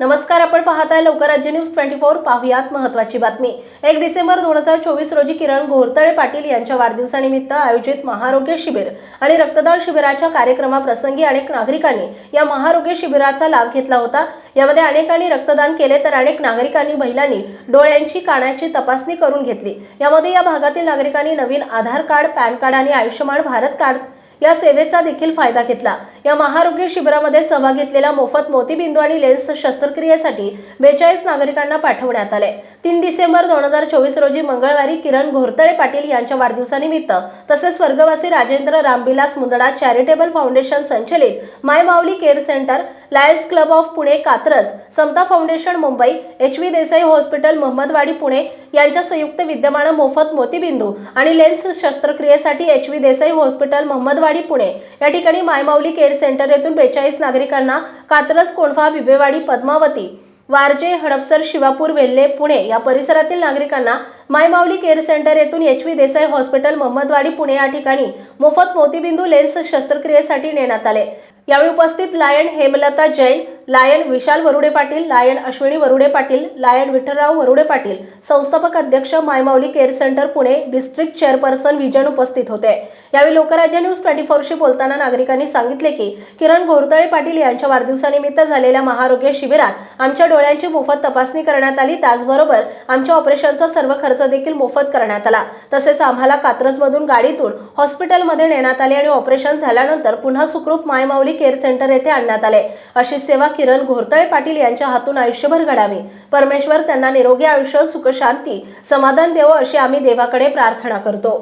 नमस्कार आपण पाहताय लवकर राज्य न्यूज ट्वेंटी फोर. पाहुयात महत्वाची बातमी. एक डिसेंबर दोन हजार चोवीस रोजी किरण घोरतळे पाटील यांच्या वाढदिवसानिमित्त आयोजित महारोग्य शिबिर आणि रक्तदान शिबिराच्या कार्यक्रमाप्रसंगी अनेक नागरिकांनी या महारोग्य शिबिराचा लाभ घेतला होता. यामध्ये अनेकांनी रक्तदान केले तर अनेक नागरिकांनी महिलांनी डोळ्यांची कानाची तपासणी करून घेतली. यामध्ये या भागातील नागरिकांनी नवीन आधार कार्ड पॅन कार्ड आणि आयुष्यमान भारत कार्ड या सेवेचा देखील फायदा घेतला. या महाआरोग्य शिबिरामध्ये सहभाग घेतलेल्या मोफत मोतीबिंदू आणि लेन्स शस्त्रक्रियेसाठी बेचाळीस नागरिकांना पाठवण्यात आले. तीन डिसेंबर दोन हजार चोवीस रोजी मंगळवारी किरण घोरतळे पाटील यांच्या वाढदिवसानिमित्त तसेच स्वर्गवासी राजेंद्र रामविलास मुंदडा चॅरिटेबल फाउंडेशन संचलित Mai Mauli care centre Lions club of Pune Katraj Samata foundation Mumbai H V Desai hospital Mohammadwadi Pune यांच्या संयुक्त विद्यमान मोफत मोतीबिंदू आणि लेन्स शस्त्रक्रियेसाठी H V Desai hospital Mohammadwadi Pune. या ठिकाणी मायमाऊली केअर सेंटर येथून बेचाळीस नागरिकांना कात्रज कोंढवा विवेवाडी पद्मावती वारजे हडपसर शिवापूर वेल्हे पुणे या परिसरातील नागरिकांना मायमाऊली केअर सेंटर येथून H V Desai hospital Mohammadwadi Pune या ठिकाणी मोफत मोतीबिंदू लेन्स शस्त्रक्रियेसाठी नेण्यात आले. यावेळी उपस्थित lion Hemlata Jain lion Vishal Varude Patil lion Ashwini Varude Patil lion Vitthalrao Varude Patil संस्थापक अध्यक्ष Maimauli care centre Pune district chairperson vision उपस्थित होते. यावेळी लोकराज्य न्यूज ट्वेंटी फोरशी बोलताना नागरिकांनी सांगितले की किरण घोरतळे पाटील यांच्या वाढदिवसानिमित्त झालेल्या महारोग्य शिबिरात आमच्या डोळ्यांची मोफत तपासणी करण्यात आली. त्याचबरोबर आमच्या ऑपरेशनचा सर्व खर्च देखील मोफत करण्यात आला. तसेच आम्हाला कात्रजमधून गाडीतून हॉस्पिटलमध्ये नेण्यात आले आणि ऑपरेशन झाल्यानंतर पुन्हा सुखरूप मायमाऊली केअर सेंटर येथे आणण्यात आले. अशी सेवा किरण घोरतळे पाटील यांच्या हातून आयुष्यभर घडावी. परमेश्वर त्यांना निरोगी आयुष्य सुख शांती समाधान देवो अशी आम्ही देवाकडे प्रार्थना करतो.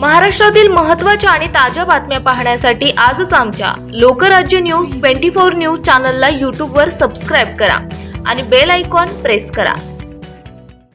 महाराष्ट्रातील महत्त्वाच्या आणि ताज्या बातम्या पाहण्यासाठी आजच आमच्या Lokrajya news twenty four news चॅनलला यूट्यूबवर सबस्क्राईब करा आणि बेल आयकॉन प्रेस करा.